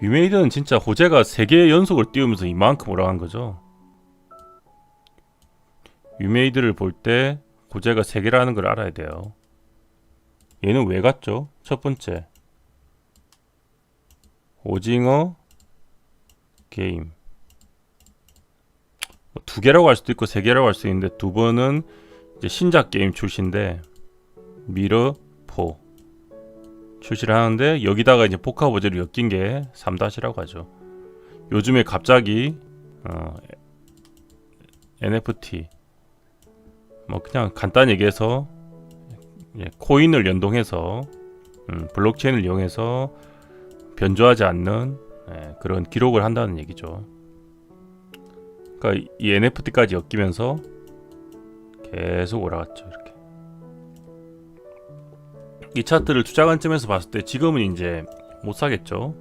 위메이드는 진짜 호재가 3개 연속을 띄우면서 이만큼 올라간 거죠. 위메이드를 볼 때 호재가 3개라는 걸 알아야 돼요. 얘는 왜 갔죠? 첫 번째. 오징어 게임. 뭐두 개라고 할 수도 있고 세 개라고 할 수 있는데 두 번은 신작 게임 출시인데 미러 4 출시를 하는데 여기다가 이제 포카 버전을 엮인 게 3-라고 하죠. 요즘에 갑자기 어, NFT 뭐 그냥 간단히 얘기해서 예, 코인을 연동해서 음, 블록체인을 이용해서 변조하지 않는 예, 그런 기록을 한다는 얘기죠. 그러니까 이 NFT까지 엮이면서 계속 올라갔죠. 이렇게 이 차트를 투자 관점에서 봤을 때 지금은 이제 못 사겠죠.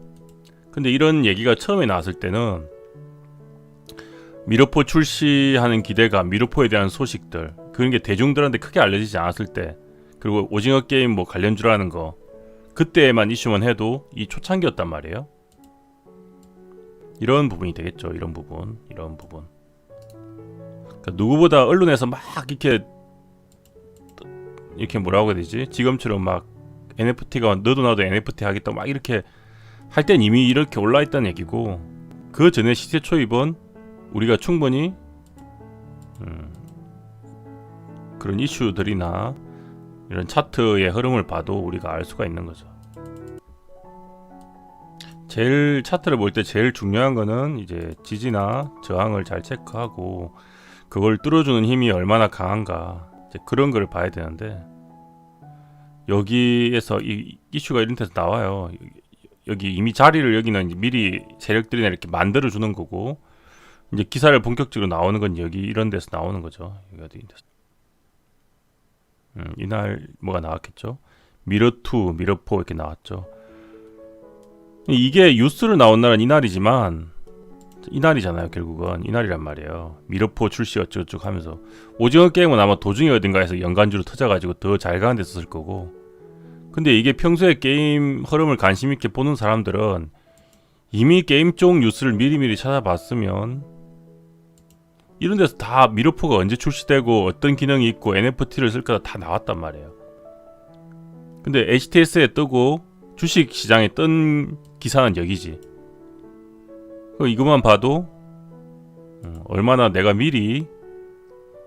근데 이런 얘기가 처음에 나왔을 때는 미러포 출시하는 기대감, 미러포에 대한 소식들 그런 게 대중들한테 크게 알려지지 않았을 때 그리고 오징어 게임 뭐 관련주라는 거 그때만 이슈만 해도 이 초창기였단 말이에요. 이런 부분이 되겠죠. 이런 부분, 이런 부분. 그러니까 누구보다 언론에서 막 이렇게 이렇게 뭐라고 해야 되지? 지금처럼 막 NFT가 너도 나도 NFT 하겠다 막 이렇게 할 땐 이미 이렇게 올라 있다는 얘기고 그 전에 시세 초입은 우리가 충분히 음, 그런 이슈들이나 이런 차트의 흐름을 봐도 우리가 알 수가 있는 거죠. 제일 차트를 볼 때 제일 중요한 거는 이제 지지나 저항을 잘 체크하고 그걸 뚫어주는 힘이 얼마나 강한가 그런 걸 봐야 되는데 여기에서 이 이슈가 이런 데서 나와요. 여기 이미 자리를 여기는 이제 미리 세력들이나 이렇게 만들어 주는 거고 이제 기사를 본격적으로 나오는 건 여기 이런 데서 나오는 거죠. 여기 어디 데서. 음, 이날 뭐가 나왔겠죠? 미러 2, 미러 4 이렇게 나왔죠. 이게 뉴스로 나온 날은 이날이지만 이날이잖아요 결국은. 이날이란 말이에요. 미러포 출시 어쩌고저쩌고 하면서. 오징어 게임은 아마 도중에 어딘가에서 연간주로 터져가지고 더 잘 가는 데 썼을 거고. 근데 이게 평소에 게임 흐름을 관심 있게 보는 사람들은 이미 게임 쪽 뉴스를 미리미리 찾아봤으면 이런 데서 다 미러포가 언제 출시되고 어떤 기능이 있고 NFT를 쓸 거다 다 나왔단 말이에요. 근데 HTS에 뜨고 주식 시장에 뜬 기사는 여기지. 그 이것만 봐도 음, 얼마나 내가 미리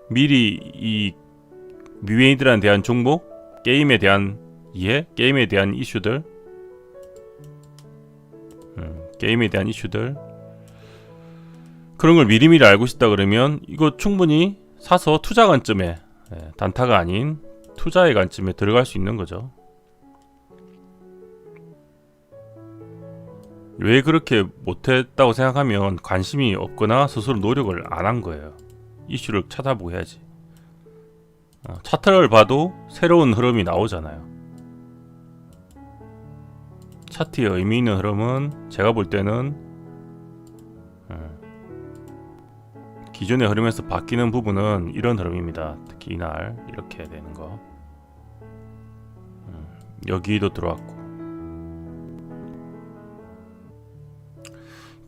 미리 이 미웨이들에 대한 종목, 게임에 대한 이해, 게임에 대한 이슈들, 음, 게임에 대한 이슈들 그런 걸 미리미리 알고 싶다 그러면 이거 충분히 사서 투자 관점에 예, 단타가 아닌 투자의 관점에 들어갈 수 있는 거죠. 왜 그렇게 못했다고 생각하면 관심이 없거나 스스로 노력을 안 한 거예요. 이슈를 찾아보고 해야지. 어, 차트를 봐도 새로운 흐름이 나오잖아요. 차트의 의미 있는 흐름은 제가 볼 때는 어, 기존의 흐름에서 바뀌는 부분은 이런 흐름입니다. 특히 이날 이렇게 되는 거. 음, 여기도 들어왔고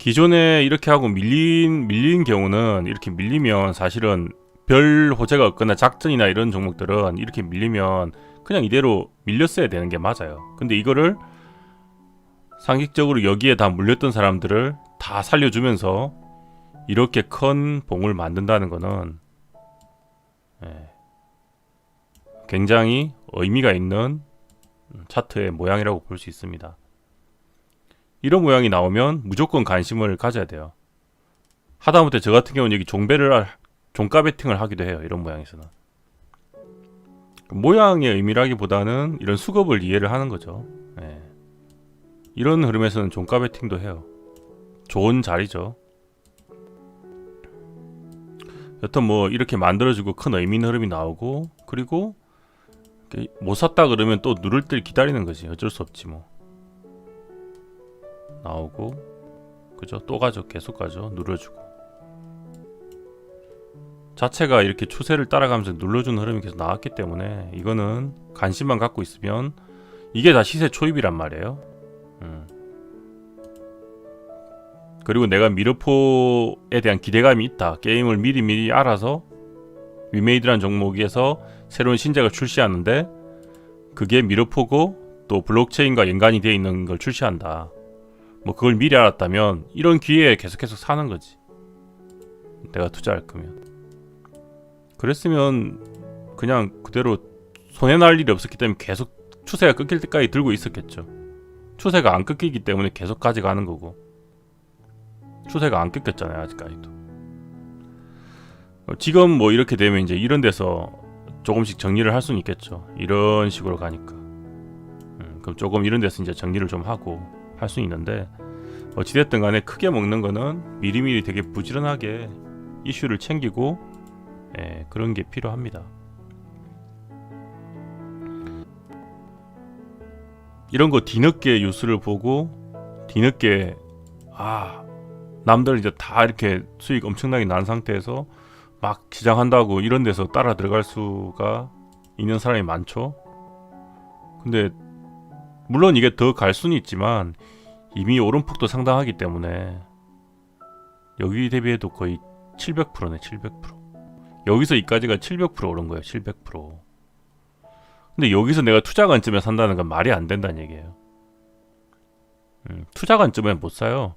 기존에 이렇게 하고 밀린 밀린 경우는 이렇게 밀리면 사실은 별 호재가 없거나 작전이나 이런 종목들은 이렇게 밀리면 그냥 이대로 밀렸어야 되는 게 맞아요. 근데 이거를 상식적으로 여기에 다 물렸던 사람들을 다 살려주면서 이렇게 큰 봉을 만든다는 거는 예, 굉장히 의미가 있는 차트의 모양이라고 볼 수 있습니다. 이런 모양이 나오면 무조건 관심을 가져야 돼요. 하다못해 저 같은 경우는 여기 종배를 할- 종가 베팅을 하기도 해요. 이런 모양에서는 모양의 의미라기보다는 이런 수급을 이해를 하는 거죠. 예. 이런 흐름에서는 종가 베팅도 해요. 좋은 자리죠. 여튼 뭐 이렇게 만들어지고 큰 의미 있는 흐름이 나오고 그리고 못 샀다 그러면 또 누를 때 기다리는 거지. 어쩔 수 없지 뭐. 나오고 그죠 또 가죠 계속 가죠 눌러주고 자체가 이렇게 추세를 따라가면서 눌러주는 흐름이 계속 나왔기 때문에 이거는 관심만 갖고 있으면 이게 다 시세 초입이란 말이에요 음. 그리고 내가 미르포에 대한 기대감이 있다. 게임을 미리 미리 알아서 위메이드란 종목에서 새로운 신작을 출시하는데 그게 미르포고 또 블록체인과 연관이 되어 있는 걸 출시한다. 뭐 그걸 미리 알았다면 이런 기회에 계속 계속 사는 거지. 내가 투자할 거면. 그랬으면 그냥 그대로 손해 날 일이 없었기 때문에 계속 추세가 끊길 때까지 들고 있었겠죠. 추세가 안 끊기기 때문에 계속 가져가는 거고. 추세가 안 끊겼잖아요 아직까지도. 어, 지금 뭐 이렇게 되면 이제 이런 데서 조금씩 정리를 할 수는 있겠죠. 이런 식으로 가니까. 음, 그럼 조금 이런 데서 이제 정리를 좀 하고 할 수 있는데 어찌됐든 간에 크게 먹는 거는 미리미리 되게 부지런하게 이슈를 챙기고 예, 그런 게 필요합니다. 이런 거 뒤늦게 뉴스를 보고 뒤늦게 아 남들 이제 다 이렇게 수익 엄청나게 난 상태에서 막 시장한다고 이런 데서 따라 들어갈 수가 있는 사람이 많죠. 근데 물론 이게 더 갈 수는 있지만 이미 오름폭도 상당하기 때문에 여기 대비해도 거의 700%네 700%. 여기서 이까지가 700% 오른 거예요 700%. 근데 여기서 내가 투자 관점에 산다는 건 말이 안 된다는 얘기예요. 음, 투자 관점에 못 사요.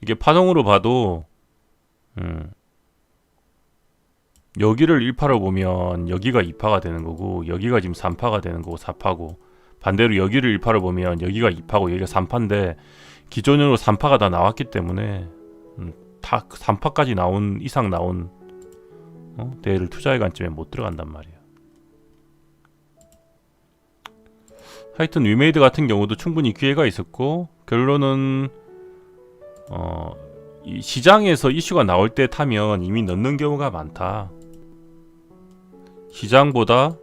이게 파동으로 봐도 음, 여기를 1파로 보면 여기가 2파가 되는 거고 여기가 지금 3파가 되는 거고 4파고 반대로 여기를 1파로 보면 여기가 2파고 여기가 3파인데 기존으로 3파가 다 나왔기 때문에 음, 다 3파까지 나온 이상 나온 어? 대를 투자의 관점에 못 들어간단 말이에요. 하여튼 위메이드 같은 경우도 충분히 기회가 있었고 결론은 어, 이 시장에서 이슈가 나올 때 타면 이미 넣는 경우가 많다. 시장보다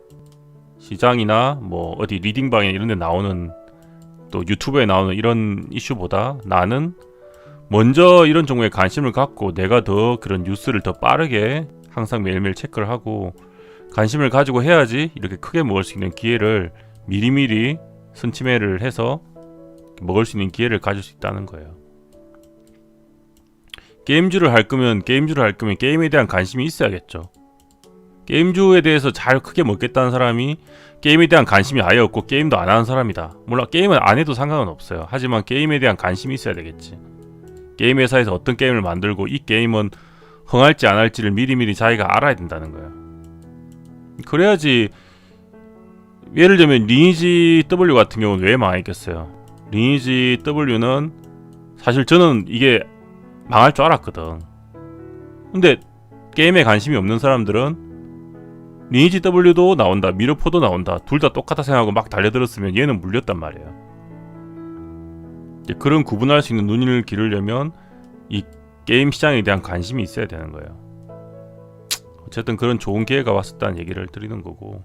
시장이나 뭐 어디 리딩방에 이런 데 나오는 또 유튜브에 나오는 이런 이슈보다 나는 먼저 이런 종목에 관심을 갖고 내가 더 그런 뉴스를 더 빠르게 항상 매일매일 체크를 하고 관심을 가지고 해야지 이렇게 크게 먹을 수 있는 기회를 미리미리 선침해를 해서 먹을 수 있는 기회를 가질 수 있다는 거예요. 게임주를 할 거면 게임주를 할 거면 게임에 대한 관심이 있어야겠죠. 게임주에 대해서 잘 크게 먹겠다는 사람이 게임에 대한 관심이 아예 없고 게임도 안 하는 사람이다. 물론 게임은 안 해도 상관은 없어요. 하지만 게임에 대한 관심이 있어야 되겠지. 게임 회사에서 어떤 게임을 만들고 이 게임은 흥할지 안 할지를 미리미리 자기가 알아야 된다는 거예요. 그래야지 예를 들면 리니지 W 같은 경우는 왜 망했겠어요? 리니지 W는 사실 저는 이게 망할 줄 알았거든. 근데 게임에 관심이 없는 사람들은 리니지 W도 나온다, 미러포도 나온다, 둘 다 똑같다 생각하고 막 달려들었으면 얘는 물렸단 말이에요. 그런 구분할 수 있는 눈을 기르려면 이 게임 시장에 대한 관심이 있어야 되는 거예요. 어쨌든 그런 좋은 기회가 왔었다는 얘기를 드리는 거고